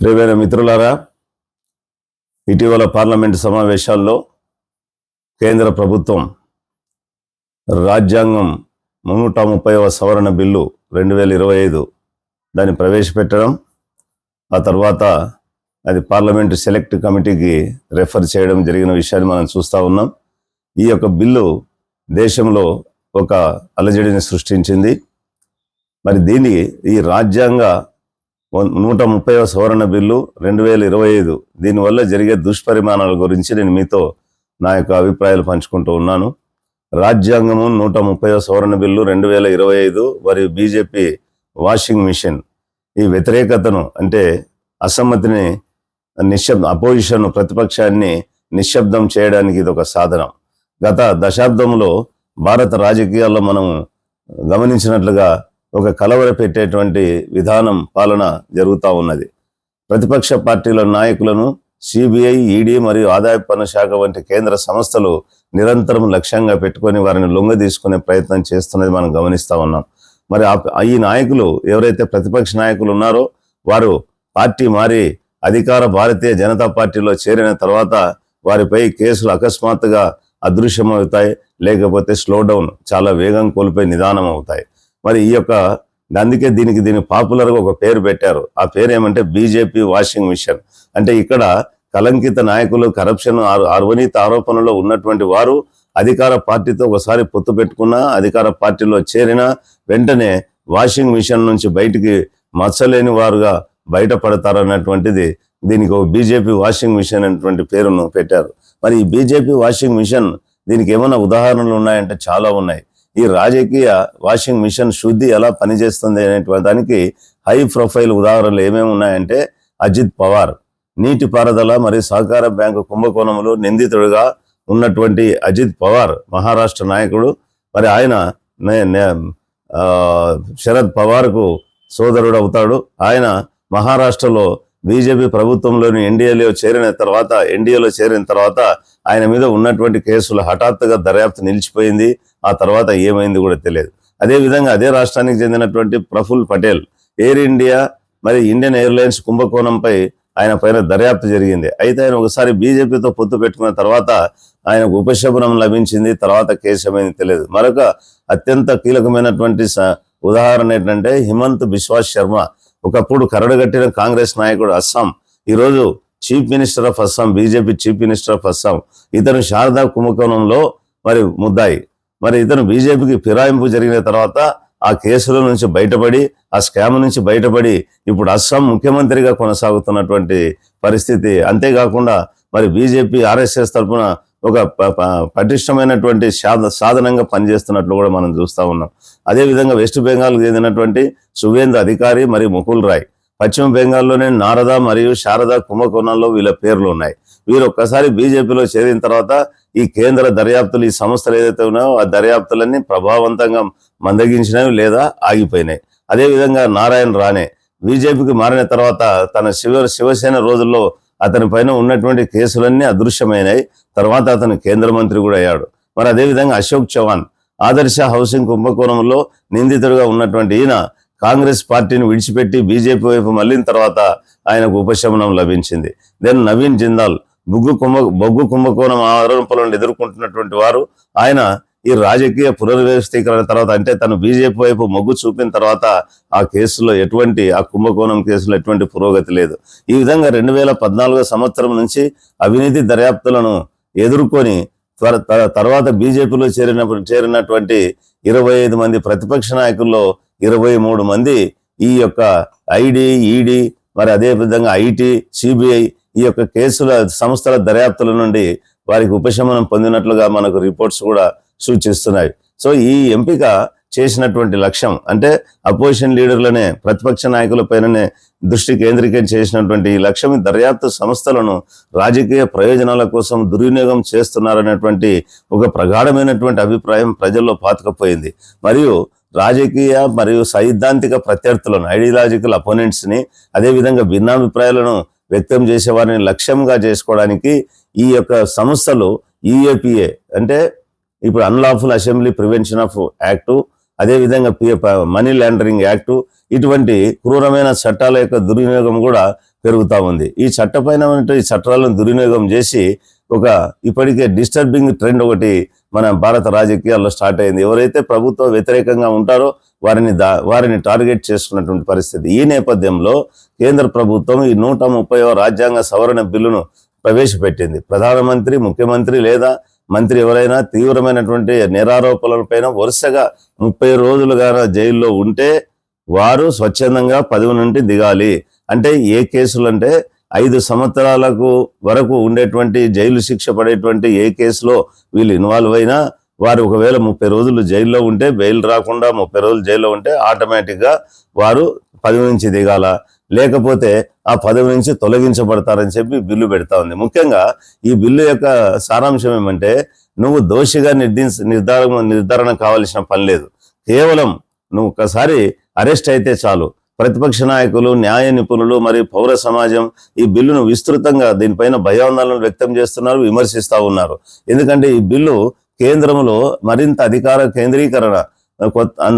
ప్రియమైన మిత్రులారా ఇటీవల పార్లమెంటు సమావేశాల్లో కేంద్ర ప్రభుత్వం రాజ్యాంగం నూట ముప్పైవ సవరణ బిల్లు రెండు వేల ఇరవై ఐదు దాన్ని ప్రవేశపెట్టడం ఆ తర్వాత అది పార్లమెంటు సెలెక్ట్ కమిటీకి రెఫర్ చేయడం జరిగిన విషయాన్ని మనం చూస్తూ ఉన్నాం. ఈ యొక్క బిల్లు దేశంలో ఒక అలజడిని సృష్టించింది. మరి దీన్ని ఈ రాజ్యాంగ నూట ముప్పైవ సవరణ బిల్లు రెండు వేల ఇరవై ఐదు. దీనివల్ల జరిగే దుష్పరిమాణాల గురించి నేను మీతో నా యొక్క అభిప్రాయాలు పంచుకుంటూ ఉన్నాను. రాజ్యాంగము నూట ముప్పైవ సవరణ బిల్లు రెండు వేల ఇరవై ఐదు మరియు బీజేపీ వాషింగ్ మిషన్. ఈ వ్యతిరేకతను అంటే అసమ్మతిని నిశ్శబ్ద అపోజిషన్ ప్రతిపక్షాన్ని నిశ్శబ్దం చేయడానికి ఇది ఒక సాధనం. గత దశాబ్దంలో భారత రాజకీయాల్లో మనం గమనించినట్లుగా ఒక కలవర పెట్టేటువంటి విధానం పాలన జరుగుతూ ఉన్నది. ప్రతిపక్ష పార్టీల నాయకులను సిబిఐ ఈడీ మరియు ఆదాయ పన్ను శాఖ వంటి కేంద్ర సంస్థలు నిరంతరం లక్ష్యంగా పెట్టుకొని వారిని లొంగ తీసుకునే ప్రయత్నం చేస్తున్నది మనం గమనిస్తూ ఉన్నాం. మరి ఆ- ఈ నాయకులు ఎవరైతే ప్రతిపక్ష నాయకులు ఉన్నారో వారు పార్టీ మారి అధికార భారతీయ జనతా పార్టీలో చేరిన తర్వాత వారిపై కేసులు అకస్మాత్తుగా అదృశ్యమవుతాయి లేకపోతే స్లో డౌన్ చాలా వేగం కోల్పోయి నిదానం అవుతాయి. మరి ఈ యొక్క అందుకే దీనికి దీని పాపులర్గా ఒక పేరు పెట్టారు. ఆ పేరు ఏమంటే బీజేపీ వాషింగ్ మిషన్ అంటే ఇక్కడ కలంకిత నాయకులు కరప్షన్ అర్వనీత ఆరోపణలో ఉన్నటువంటి వారు అధికార పార్టీతో ఒకసారి పొత్తు పెట్టుకున్నా అధికార పార్టీలో చేరినా వెంటనే వాషింగ్ మిషన్ నుంచి బయటికి మచ్చలేని వారుగా బయటపడతారన్నటువంటిది దీనికి ఒక బీజేపీ వాషింగ్ మిషన్ అనేటువంటి పేరును పెట్టారు. మరి ఈ బీజేపీ వాషింగ్ మిషన్ దీనికి ఏమైనా ఉదాహరణలు ఉన్నాయంటే చాలా ఉన్నాయి. ఈ రాజకీయ వాషింగ్ మిషన్ శుద్ధి ఎలా పనిచేస్తుంది అనేటువంటి దానికి హై ప్రొఫైల్ ఉదాహరణలు ఏమేమి ఉన్నాయంటే అజిత్ పవార్ నీటిపారుదల మరియు సహకార బ్యాంకు కుంభకోణంలో నిందితుడిగా ఉన్నటువంటి అజిత్ పవార్ మహారాష్ట్ర నాయకుడు. మరి ఆయన శరద్ పవార్కు సోదరుడు అవుతాడు. ఆయన మహారాష్ట్రలో బీజేపీ ప్రభుత్వంలోని ఎన్డీఏలో చేరిన తర్వాత ఎన్డీఏలో చేరిన తర్వాత ఆయన మీద ఉన్నటువంటి కేసులు హఠాత్తుగా దర్యాప్తు నిలిచిపోయింది. ఆ తర్వాత ఏమైంది కూడా తెలియదు. అదే విధంగా అదే రాష్ట్రానికి చెందినటువంటి ప్రఫుల్ పటేల్ ఎయిర్ ఇండియా మరి ఇండియన్ ఎయిర్లైన్స్ కుంభకోణంపై ఆయన పైన దర్యాప్తు జరిగింది. అయితే ఆయన ఒకసారి బీజేపీతో పొత్తు పెట్టుకున్న తర్వాత ఆయనకు ఉపశమనం లభించింది. తర్వాత కేసు ఏమైంది తెలియదు. మరొక అత్యంత కీలకమైనటువంటి ఉదాహరణ ఏంటంటే హిమంత్ బిశ్వాస్ శర్మ. ఒకప్పుడు కరడుగట్టిన కాంగ్రెస్ నాయకుడు అస్సాం ఈరోజు chief minister of Assam BJP chief minister of Assam ఇతను శారదా కుంభకోణంలో మరి ముద్దాయి. మరి ఇతను బీజేపీకి ఫిరాయింపు జరిగిన తర్వాత ఆ కేసుల నుంచి బయటపడి ఆ స్కామ్ నుంచి బయటపడి ఇప్పుడు అస్సాం ముఖ్యమంత్రిగా కొనసాగుతున్నటువంటి పరిస్థితి. అంతేకాకుండా మరి బీజేపీ ఆర్ఎస్ఎస్ తరఫున ఒక ప- పటిష్టమైనటువంటి సాధ- సాధనంగా పనిచేస్తున్నట్లు కూడా మనం చూస్తా ఉన్నాం. అదేవిధంగా వెస్ట్ బెంగాల్ చెందినటువంటి సువేంద్ర అధికారి మరియు ముకుల్ రాయ్. పశ్చిమ బెంగాల్లోనే నారద మరియు శారద కుంభకోణంలో వీళ్ళ పేర్లు ఉన్నాయి. వీరు ఒక్కసారి బీజేపీలో చేరిన తర్వాత ఈ కేంద్ర దర్యాప్తులు ఈ సంస్థలు ఏదైతే ఉన్నాయో ఆ దర్యాప్తులన్నీ ప్రభావవంతంగా మందగించినవి లేదా ఆగిపోయినాయి. అదేవిధంగా నారాయణ రాణే బీజేపీకి మారిన తర్వాత తన శివ శివసేన రోజుల్లో అతని పైన ఉన్నటువంటి కేసులన్నీ అదృశ్యమైనాయి. తర్వాత అతను కేంద్ర మంత్రి కూడా అయ్యాడు. మరి అదేవిధంగా అశోక్ చౌహాన్ ఆదర్శ హౌసింగ్ కుంభకోణంలో నిందితుడిగా ఉన్నటువంటి ఈయన కాంగ్రెస్ పార్టీని విడిచిపెట్టి బీజేపీ వైపు మళ్ళిన తర్వాత ఆయనకు ఉపశమనం లభించింది. దెన్ నవీన్ జిందాల్ బొగ్గు కుంభ బొగ్గు కుంభకోణం ఆరోపణలను ఎదుర్కొంటున్నటువంటి వారు ఆయన ఈ రాజకీయ పునర్వ్యవస్థీకరణ తర్వాత అంటే తను బీజేపీ వైపు మొగ్గు చూపిన తర్వాత ఆ కేసులో ఎటువంటి ఆ కుంభకోణం కేసులో ఎటువంటి పురోగతి లేదు. ఈ విధంగా రెండు వేల పద్నాలుగో సంవత్సరం నుంచి అవినీతి దర్యాప్తులను ఎదుర్కొని త్వర తర్వాత బీజేపీలో చేరిన చేరినటువంటి ఇరవై ఐదు మంది ప్రతిపక్ష నాయకుల్లో ఇరవై మూడు మంది ఈ యొక్క ఐడి ఈడీ మరి అదే విధంగా ఐటీ సిబిఐ ఈ యొక్క కేసుల సంస్థల దర్యాప్తుల నుండి వారికి ఉపశమనం పొందినట్లుగా మనకు రిపోర్ట్స్ కూడా సూచిస్తున్నాయి. సో ఈ ఎంపిక చేసినటువంటి లక్ష్యం అంటే అపోజిషన్ లీడర్లనే ప్రతిపక్ష నాయకుల పైననే దృష్టి కేంద్రీకరణ చేసినటువంటి ఈ లక్ష్యం దర్యాప్తు సంస్థలను రాజకీయ ప్రయోజనాల కోసం దుర్వినియోగం చేస్తున్నారనేటువంటి ఒక ప్రగాఢమైనటువంటి అభిప్రాయం ప్రజల్లో పాతకపోయింది. మరియు రాజకీయ మరియు సైద్ధాంతిక ప్రత్యర్థులను ఐడియాలజికల్ అపోనెంట్స్ని అదేవిధంగా భిన్నాభిప్రాయాలను వ్యక్తం చేసే వారిని లక్ష్యంగా చేసుకోవడానికి ఈ యొక్క సంస్థలు ఈఏపిఏ అంటే ఇప్పుడు unlawful assembly prevention of act అదేవిధంగా పి- మనీ లాండరింగ్ యాక్టు ఇటువంటి క్రూరమైన చట్టాల యొక్క దుర్వినియోగం కూడా పెరుగుతూ ఉంది. ఈ చట్టపైన ఈ చట్టాలను దుర్వినియోగం చేసి ఒక ఇప్పటికే డిస్టర్బింగ్ ట్రెండ్ ఒకటి మన భారత రాజకీయాల్లో స్టార్ట్ అయింది. ఎవరైతే ప్రభుత్వ వ్యతిరేకంగా ఉంటారో వారిని దా వారిని టార్గెట్ చేసుకున్నటువంటి పరిస్థితి. ఈ నేపథ్యంలో కేంద్ర ప్రభుత్వం ఈ నూట ముప్పైవ రాజ్యాంగ సవరణ బిల్లును ప్రవేశపెట్టింది. ప్రధానమంత్రి ముఖ్యమంత్రి లేదా మంత్రి ఎవరైనా తీవ్రమైనటువంటి నేరారోపణలపైన వరుసగా ముప్పై రోజులుగా జైల్లో ఉంటే వారు స్వచ్ఛందంగా పదవి నుండి దిగాలి. అంటే ఏ కేసులు అంటే ఐదు సంవత్సరాలకు వరకు ఉండేటువంటి జైలు శిక్ష పడేటువంటి ఏ కేసులో వీళ్ళు ఇన్వాల్వ్ అయినా వారు ఒకవేళ ముప్పై రోజులు జైల్లో ఉంటే బెయిల్ రాకుండా ముప్పై రోజులు జైల్లో ఉంటే ఆటోమేటిక్గా వారు పదవి నుంచి దిగాల. లేకపోతే ఆ పదవి నుంచి తొలగించబడతారని చెప్పి బిల్లు పెడతా ఉంది. ముఖ్యంగా ఈ బిల్లు యొక్క సారాంశం ఏమంటే నువ్వు దోషిగా నిర్దించ నిర్ధారణ నిర్ధారణ కావాల్సిన పని లేదు. కేవలం నువ్వు ఒకసారి అరెస్ట్ అయితే చాలు. ప్రతిపక్ష నాయకులు న్యాయ నిపుణులు మరియు పౌర సమాజం ఈ బిల్లును విస్తృతంగా దీనిపైన భయాందోళనలు వ్యక్తం చేస్తున్నారు విమర్శిస్తూ ఉన్నారు. ఎందుకంటే ఈ బిల్లు కేంద్రంలో మరింత అధికార కేంద్రీకరణ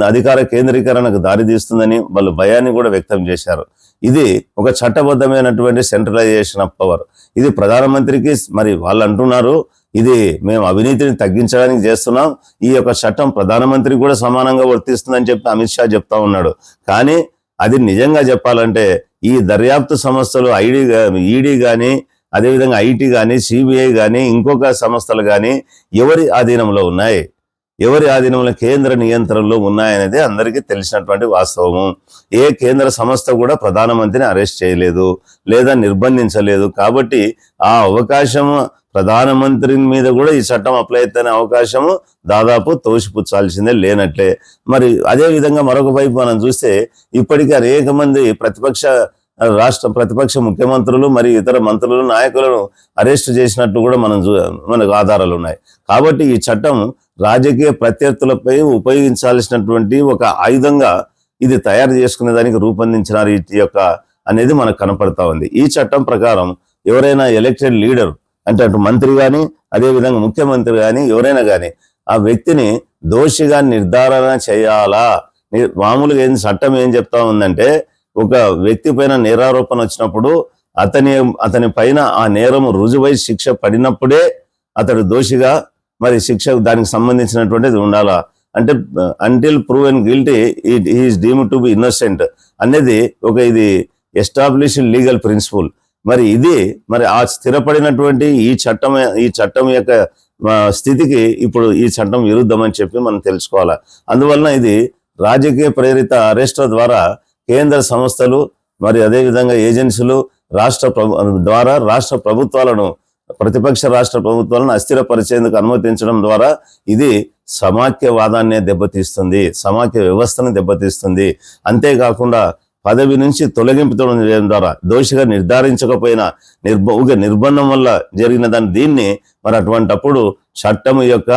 అధికార కేంద్రీకరణకు దారితీస్తుందని వాళ్ళు భయాన్ని కూడా వ్యక్తం చేశారు. ఇది ఒక చట్టబద్ధమైనటువంటి సెంట్రలైజేషన్ ఆఫ్ పవర్. ఇది ప్రధానమంత్రికి మరి వాళ్ళు అంటున్నారు ఇది మేము అవినీతిని తగ్గించడానికి చేస్తున్నాం ఈ యొక్క చట్టం ప్రధానమంత్రికి కూడా సమానంగా వర్తిస్తుందని చెప్పి అమిత్ షా చెప్తా ఉన్నాడు. కానీ అది నిజంగా చెప్పాలంటే ఈ దర్యాప్తు సంస్థలు ఐడి ఈడీ కానీ అదేవిధంగా ఐటీ కానీ సిబిఐ కానీ ఇంకొక సంస్థలు కానీ ఎవరి ఆధీనంలో ఉన్నాయి? ఎవరి ఆధీనంలో కేంద్ర నియంత్రణలో ఉన్నాయనేది అందరికీ తెలిసినటువంటి వాస్తవము. ఏ కేంద్ర సంస్థ కూడా ప్రధానమంత్రిని అరెస్ట్ చేయలేదు లేదా నిర్బంధించలేదు. కాబట్టి ఆ అవకాశము ప్రధానమంత్రి మీద కూడా ఈ చట్టం అప్లై అయితేనే అవకాశము దాదాపు తోసిపుచ్చాల్సిందే లేనట్లే. మరి అదే విధంగా మరొక వైపు మనం చూస్తే ఇప్పటికీ అనేక మంది ప్రతిపక్ష రాష్ట్ర ప్రతిపక్ష ముఖ్యమంత్రులు మరియు ఇతర మంత్రులు నాయకులను అరెస్ట్ చేసినట్టు కూడా మనం చూ మనకు ఆధారాలు ఉన్నాయి. కాబట్టి ఈ చట్టం రాజకీయ ప్రత్యర్థులపై ఉపయోగించాల్సినటువంటి ఒక ఆయుధంగా ఇది తయారు చేసుకునే దానికి రూపొందించినారు ఈ యొక్క అనేది మనకు కనపడతా ఉంది. ఈ చట్టం ప్రకారం ఎవరైనా ఎలక్టెడ్ లీడర్ అంటే అటు మంత్రి కానీ అదేవిధంగా ముఖ్యమంత్రి కానీ ఎవరైనా కానీ ఆ వ్యక్తిని దోషిగా నిర్ధారణ చేయాలా? మామూలుగా ఏం చట్టం ఏం చెప్తా ఉందంటే ఒక వ్యక్తి పైన నేరారోపణ వచ్చినప్పుడు అతని అతని పైన ఆ నేరం రుజువై శిక్ష పడినప్పుడే అతడు దోషిగా మరి శిక్ష దానికి సంబంధించినటువంటిది ఉండాలా? అంటే until proven guilty is deemed to be innocent అనేది ఒక ఇది ఎస్టాబ్లిష్డ్ లీగల్ ప్రిన్సిపల్ మరి ఇది మరి ఆ స్థిరపడినటువంటి ఈ చట్టం ఈ చట్టం యొక్క స్థితికి ఇప్పుడు ఈ చట్టం విరుద్ధమని చెప్పి మనం తెలుసుకోవాలి? అందువలన ఇది రాజకీయ ప్రేరిత అరెస్టుల ద్వారా కేంద్ర సంస్థలు మరి అదేవిధంగా ఏజెన్సీలు రాష్ట్ర ప్రభు ద్వారా రాష్ట్ర ప్రభుత్వాలను ప్రతిపక్ష రాష్ట్ర ప్రభుత్వాలను అస్థిరపరిచేందుకు అనుమతించడం ద్వారా ఇది సమాఖ్యవాదాన్నే దెబ్బతీస్తుంది సమాఖ్య వ్యవస్థను దెబ్బతీస్తుంది. అంతేకాకుండా పదవి నుంచి తొలగింపుతో చేయడం ద్వారా దోషిగా నిర్ధారించకపోయినా నిర్బ నిర్బంధం వల్ల జరిగిన దాన్ని దీన్ని మరి అటువంటప్పుడు చట్టం యొక్క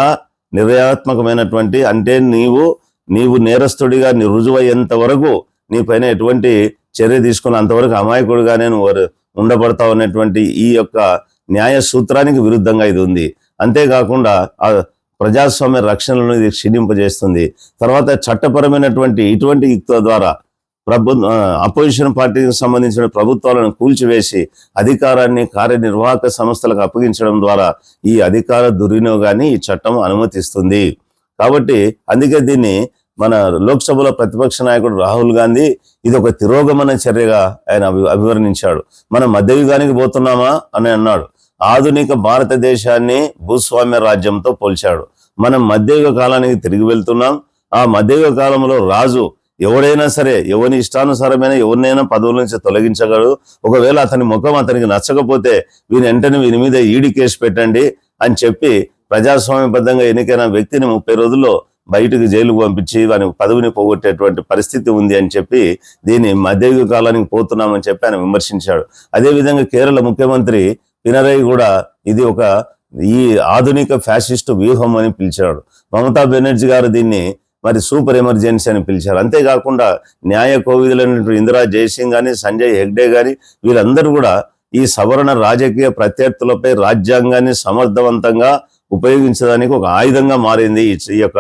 నిర్ణయాత్మకమైనటువంటి అంటే నీవు నీవు నేరస్తుడిగా రుజువయ్యేంత వరకు నీ పైన ఎటువంటి చర్య తీసుకున్న అంతవరకు నేను నువ్వు ఉండబడతావు అనేటువంటి ఈ యొక్క న్యాయ సూత్రానికి విరుద్ధంగా ఇది ఉంది. అంతేకాకుండా ఆ ప్రజాస్వామ్య రక్షణలను ఇది క్షీణింపజేస్తుంది. తర్వాత చట్టపరమైనటువంటి ఇటువంటి యుక్తుల ద్వారా ప్రభు అపోజిషన్ పార్టీకి సంబంధించిన ప్రభుత్వాలను కూల్చివేసి అధికారాన్ని కార్యనిర్వాహక సంస్థలకు అప్పగించడం ద్వారా ఈ అధికార దుర్వినియోగాన్ని ఈ చట్టం అనుమతిస్తుంది. కాబట్టి అందుకే దీన్ని మన లోక్సభలో ప్రతిపక్ష నాయకుడు రాహుల్ గాంధీ ఇది ఒక తిరోగమన చర్యగా ఆయన అభివర్ణించాడు. మనం మధ్యయుగానికి పోతున్నామా అని అన్నాడు. ఆధునిక భారతదేశాన్ని భూస్వామ్య రాజ్యంతో పోల్చాడు. మనం మధ్యయుగ కాలానికి తిరిగి వెళ్తున్నాం. ఆ మధ్యయుగ కాలంలో రాజు ఎవడైనా సరే ఎవరి ఇష్టానుసారమైన ఎవరినైనా పదవుల నుంచి తొలగించగలడు. ఒకవేళ అతని ముఖం అతనికి నచ్చకపోతే వీని వెంటనే వీని మీద ఈడి కేసు పెట్టండి అని చెప్పి ప్రజాస్వామ్యబద్ధంగా ఎన్నికైన వ్యక్తిని ముప్పై రోజుల్లో బయటకు జైలుకు పంపించి వాని పదవిని పోగొట్టేటువంటి పరిస్థితి ఉంది అని చెప్పి దీన్ని మధ్యయుగ కాలానికి పోతున్నామని చెప్పి ఆయన విమర్శించాడు. అదేవిధంగా కేరళ ముఖ్యమంత్రి పినరై కూడా ఇది ఒక ఈ ఆధునిక ఫ్యాసిస్ట్ వ్యూహం అని పిలిచాడు. మమతా బెనర్జీ గారు దీన్ని మరి సూపర్ ఎమర్జెన్సీ అని పిలిచారు. అంతేకాకుండా న్యాయ కోవిధులైనటువంటి ఇందిరా జయసింగ్ కానీ సంజయ్ హెగ్డే కానీ వీళ్ళందరూ కూడా ఈ సవరణ రాజకీయ ప్రత్యర్థులపై రాజ్యాంగాన్ని సమర్థవంతంగా ఉపయోగించడానికి ఒక ఆయుధంగా మారింది ఈ ఈ యొక్క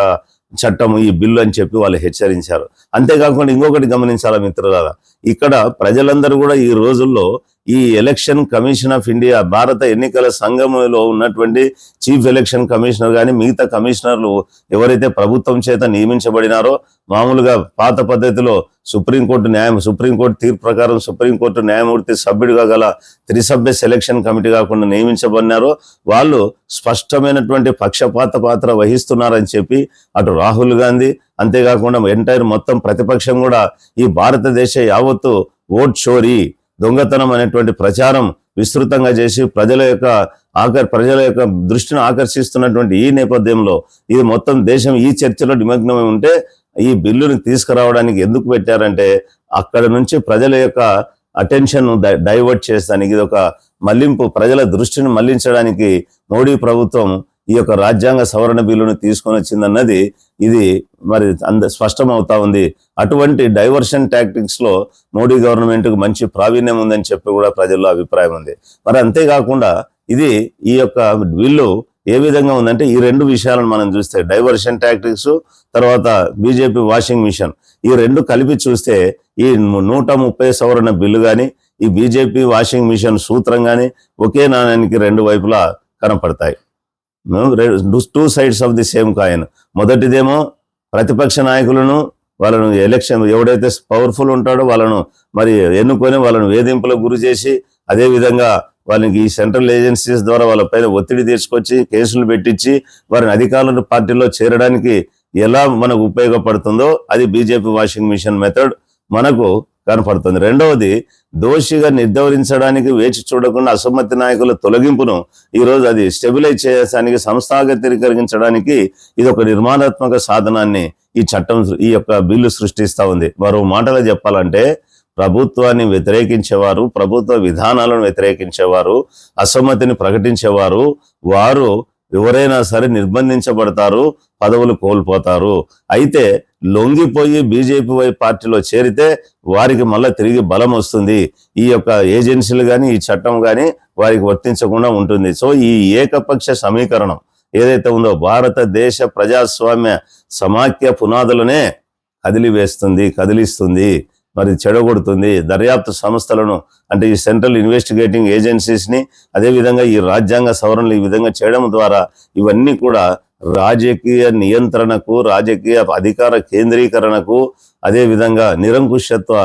చట్టం ఈ బిల్లు అని చెప్పి వాళ్ళు హెచ్చరించారు. అంతేకాకుండా ఇంకొకటి గమనించాలా మిత్రులారా? ఇక్కడ ప్రజలందరూ కూడా ఈ రోజుల్లో ఈ ఎలక్షన్ కమిషన్ ఆఫ్ ఇండియా భారత ఎన్నికల సంఘంలో ఉన్నటువంటి చీఫ్ ఎలక్షన్ కమిషనర్ కానీ మిగతా కమిషనర్లు ఎవరైతే ప్రభుత్వం చేత నియమించబడినారో మామూలుగా పాత పద్ధతిలో సుప్రీంకోర్టు న్యాయం సుప్రీంకోర్టు తీర్పు ప్రకారం సుప్రీంకోర్టు న్యాయమూర్తి సభ్యుడిగా గల త్రిసభ్య సెలక్షన్ కమిటీ కాకుండా నియమించబడినారో వాళ్ళు స్పష్టమైనటువంటి పక్షపాత పాత్ర వహిస్తున్నారని చెప్పి అటు రాహుల్ గాంధీ అంతేకాకుండా ఎంటైర్ మొత్తం ప్రతిపక్షం కూడా ఈ భారతదేశ యావత్తు ఓట్ చోరీ. దొంగతనం అనేటువంటి ప్రచారం విస్తృతంగా చేసి ప్రజల యొక్క ఆకర్ ప్రజల యొక్క దృష్టిని ఆకర్షిస్తున్నటువంటి ఈ నేపథ్యంలో ఇది మొత్తం దేశం ఈ చర్చలో నిమగ్నమై ఉంటే ఈ బిల్లుని తీసుకురావడానికి ఎందుకు పెట్టారంటే అక్కడ నుంచి ప్రజల యొక్క అటెన్షన్ డైవర్ట్ చేస్తానికి ఇది ఒక మళ్ళింపు ప్రజల దృష్టిని మళ్ళించడానికి మోడీ ప్రభుత్వం ఈ యొక్క రాజ్యాంగ సవరణ బిల్లును తీసుకొని వచ్చిందన్నది ఇది మరి అంద స్పష్టం అవుతా ఉంది. అటువంటి డైవర్షన్ ట్యాక్టిక్స్లో మోడీ గవర్నమెంట్కు మంచి ప్రావీణ్యం ఉందని చెప్పి కూడా ప్రజల్లో అభిప్రాయం ఉంది. మరి అంతేకాకుండా ఇది ఈ యొక్క బిల్లు ఏ విధంగా ఉందంటే ఈ రెండు విషయాలను మనం చూస్తే డైవర్షన్ టాక్టిక్స్ తర్వాత బీజేపీ వాషింగ్ మిషన్ ఈ రెండు కలిపి చూస్తే ఈ నూట ముప్పై సవరణ బిల్లు కానీ ఈ బీజేపీ వాషింగ్ మిషన్ సూత్రం కానీ ఒకే నాణ్యానికి రెండు వైపులా కనపడతాయి. Two sides of the same coin. మొదటిదేమో ప్రతిపక్ష నాయకులను వాళ్ళను ఎలక్షన్ ఎవడైతే పవర్ఫుల్ ఉంటాడో వాళ్ళను మరి ఎన్నుకొని వాళ్ళను వేధింపులకు గురి చేసి అదేవిధంగా వాళ్ళకి ఈ సెంట్రల్ ఏజెన్సీస్ ద్వారా వాళ్ళ పైన ఒత్తిడి తీసుకొచ్చి కేసులు పెట్టించి వారిని అధికారులను పార్టీలో చేరడానికి ఎలా మనకు ఉపయోగపడుతుందో అది బీజేపీ వాషింగ్ మిషన్ మెథడ్. మనకు కనపడుతుంది. రెండవది దోషిగా నిర్ధారించడానికి వేచి చూడకుండా అసమ్మతి నాయకుల తొలగింపును ఈరోజు అది స్టెబిలైజ్ చేయడానికి సంస్థాగతీకరించడానికి ఇది ఒక నిర్మాణాత్మక సాధనాన్ని ఈ చట్టం ఈ యొక్క బిల్లు సృష్టిస్తూ ఉంది. మరో మాటలో చెప్పాలంటే ప్రభుత్వాన్ని వ్యతిరేకించేవారు ప్రభుత్వ విధానాలను వ్యతిరేకించేవారు అసమ్మతిని ప్రకటించేవారు వారు ఎవరైనా సరే నిర్బంధించబడతారు పదవులు కోల్పోతారు. అయితే లొంగిపోయి బీజేపీ పార్టీలో చేరితే వారికి మళ్ళీ తిరిగి బలం వస్తుంది. ఈ యొక్క ఏజెన్సీలు కానీ ఈ చట్టం కానీ వారికి వర్తించకుండా ఉంటుంది. సో ఈ ఏకపక్ష సమీకరణం ఏదైతే ఉందో భారతదేశ ప్రజాస్వామ్య సమాఖ్య పునాదులనే కదిలివేస్తుంది కదిలిస్తుంది మరి చెడగొడుతుంది. దర్యాప్తు సంస్థలను అంటే ఈ సెంట్రల్ ఇన్వెస్టిగేటింగ్ ఏజెన్సీస్ని అదేవిధంగా ఈ రాజ్యాంగ సవరణలు ఈ విధంగా చేయడం ద్వారా ఇవన్నీ కూడా రాజకీయ నియంత్రణకు రాజకీయ అధికార కేంద్రీకరణకు అదేవిధంగా నిరంకుశత్వ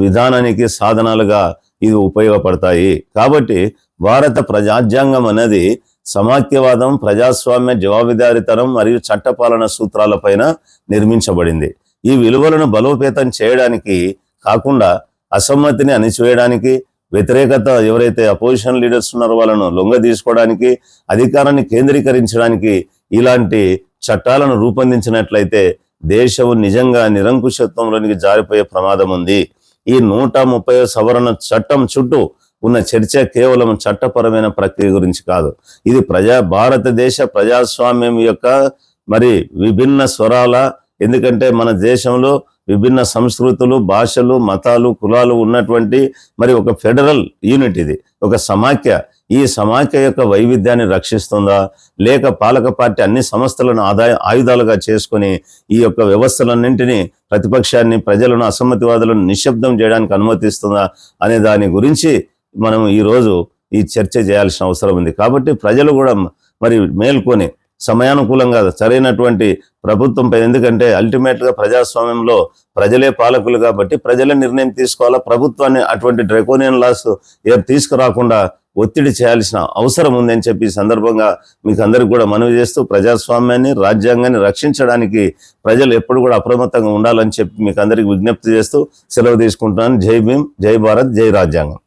విధానానికి సాధనాలుగా ఇవి ఉపయోగపడతాయి. కాబట్టి భారత ప్రజాజ్యాంగం అనేది సమాఖ్యవాదం ప్రజాస్వామ్య జవాబుదారీతనం మరియు చట్టపాలన సూత్రాలపైన నిర్మించబడింది. ఈ విలువలను బలోపేతం చేయడానికి కాకుండా అసమ్మతిని అణిచివేయడానికి వ్యతిరేకత ఎవరైతే అపోజిషన్ లీడర్స్ ఉన్నారో వాళ్ళను లొంగ తీసుకోవడానికి అధికారాన్ని కేంద్రీకరించడానికి ఇలాంటి చట్టాలను రూపొందించినట్లయితే దేశం నిజంగా నిరంకుశత్వంలోనికి జారిపోయే ప్రమాదం ఉంది. ఈ నూట ముప్పై సవరణ చట్టం చుట్టూ ఉన్న చర్చ కేవలం చట్టపరమైన ప్రక్రియ గురించి కాదు. ఇది ప్రజా భారతదేశ ప్రజాస్వామ్యం యొక్క మరి విభిన్న స్వరాల ఎందుకంటే మన దేశంలో విభిన్న సంస్కృతులు భాషలు మతాలు కులాలు ఉన్నటువంటి మరి ఒక ఫెడరల్ యూనిట్ ఇది. ఒక సమాఖ్య. ఈ సమాఖ్య యొక్క వైవిధ్యాన్ని రక్షిస్తుందా? లేక పాలక పార్టీ అన్ని సంస్థలను ఆదాయ ఆయుధాలుగా చేసుకొని ఈ యొక్క వ్యవస్థలన్నింటినీ ప్రతిపక్షాన్ని ప్రజలను అసమ్మతివాదులను నిశ్శబ్దం చేయడానికి అనుమతిస్తుందా అనే దాని గురించి మనం ఈరోజు ఈ చర్చ చేయాల్సిన అవసరం ఉంది. కాబట్టి ప్రజలు కూడా మరి మేల్కొని సమయానుకూలంగా సరైనటువంటి ప్రభుత్వంపై ఎందుకంటే అల్టిమేట్గా ప్రజాస్వామ్యంలో ప్రజలే పాలకులు కాబట్టి ప్రజలే నిర్ణయం తీసుకోవాలా? ప్రభుత్వాన్ని అటువంటి డ్రెకోనియన్ లాస్ తీసుకురాకుండా ఒత్తిడి చేయాల్సిన అవసరం ఉందని చెప్పి సందర్భంగా మీకు అందరికి కూడా మనవి చేస్తూ ప్రజాస్వామ్యాన్ని రాజ్యాంగాన్ని రక్షించడానికి ప్రజలు ఎప్పుడు కూడా అప్రమత్తంగా ఉండాలని చెప్పి మీకు అందరికి విజ్ఞప్తి చేస్తూ సెలవు తీసుకుంటున్నాను. జై భీమ్ జై భారత్ జై రాజ్యాంగం.